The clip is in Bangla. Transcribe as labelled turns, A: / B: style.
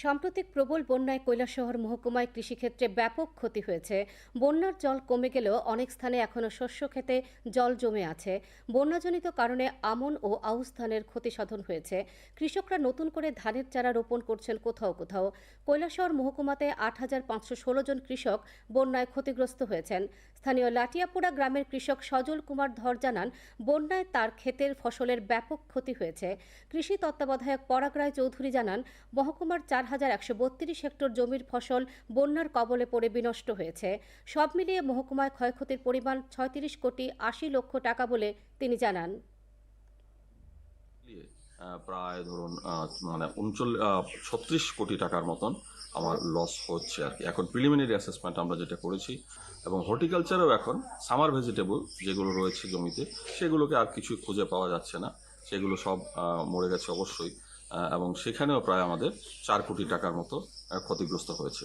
A: সাম্প্রতিক প্রবল বন্যায় কৈলাসহর মহকুমায় কৃষিক্ষেত্রে ব্যাপক ক্ষতি হয়েছে। বন্যার জল কমে গেলেও অনেক স্থানে এখনও শস্য খেতে জল জমে আছে। বন্যাজনিত কারণে আমন ও আউশ ধানের ক্ষতি সাধন হয়েছে। কৃষকরা নতুন করে ধানের চারা রোপণ করছেন কোথাও কোথাও। কৈলাসহর মহকুমাতে আট হাজার পাঁচশো ষোলো জন কৃষক বন্যায় ক্ষতিগ্রস্ত হয়েছেন। স্থানীয় লাটিয়াপুরা গ্রামের কৃষক সজল কুমার ধর জানান, বন্যায় তার ক্ষেতের ফসলের ব্যাপক ক্ষতি হয়েছে। কৃষি তত্ত্বাবধায়ক পরাগ রায় চৌধুরী জানান, মহকুমার চার হাজার একশো বত্রিশ হেক্টর জমির ফসল বন্যার কবলে পড়ে বিনষ্ট হয়েছে। সব মিলিয়ে মহকুমায় ক্ষয়ক্ষতির পরিমাণ ছয়ত্রিশ কোটি আশি লক্ষ টাকা বলে তিনি জানান।
B: প্রায় ধরুন মানে উনচল্লিশ ছত্রিশ কোটি টাকার মতন আমার লস হচ্ছে আর কি। এখন প্রিলিমিনারি অ্যাসেসমেন্ট আমরা যেটা করেছি এবং হর্টিকালচারেও এখন সামার ভেজিটেবল যেগুলো রয়েছে জমিতে, সেগুলোকে আর কিছু খুঁজে পাওয়া যাচ্ছে না। সেগুলো সব মরে গেছে অবশ্যই। এবং সেখানেও প্রায় আমাদের চার কোটি টাকার মতো ক্ষতিগ্রস্ত হয়েছে।